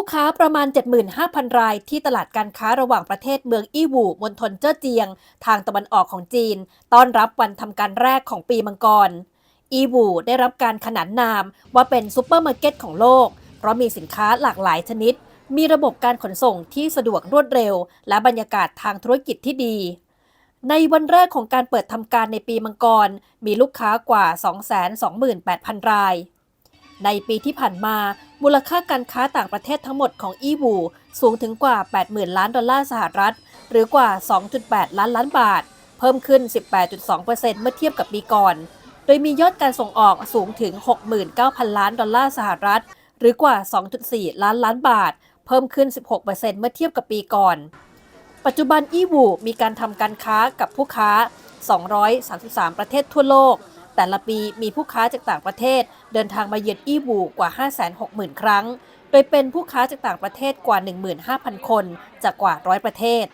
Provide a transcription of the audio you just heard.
ผู้ค้าประมาณ 75,000 ราย ที่ตลาดการค้าระหว่างประเทศเมืองอี้หวูมณฑลเจ้อเจียง ทางตะวันออกของจีน ต้อนรับวันทำการแรกของปีมังกร อีวูได้รับการขนานนามว่าเป็นซูเปอร์มาร์เก็ตของโลก เพราะมีสินค้าหลากหลายชนิด มีระบบการขนส่งที่สะดวกรวดเร็ว และบรรยากาศทางธุรกิจที่ดี ในวันแรกของการเปิดทำการในปีมังกร มีลูกค้ากว่า 228,000 รายในปีที่ผ่านมา มูลค่าการค้าต่างประเทศทั้งหมดของอีวูสูงถึงกว่า 80,000 ล้านดอลลาร์สหรัฐ หรือกว่า 2.8 ล้านล้านบาท เพิ่มขึ้น 18.2%เมื่อเทียบกับปีก่อน โดยมียอดการส่งออกสูงถึง 69,000 ล้านดอลลาร์สหรัฐ หรือกว่า 2.4 ล้านล้านบาท เพิ่มขึ้น 16%เมื่อเทียบกับปีก่อน ปัจจุบันอีวูมีการทำการค้ากับผู้ค้า 233 ประเทศทั่วโลก แต่ละปีมีผู้ค้าจากต่างประเทศ เดินทางมาเยือนอีบูกว่า 560,000 ครั้ง โดยเป็นผู้ค้าจากต่างประเทศกว่า 15,000 คน จากกว่าร้อยประเทศ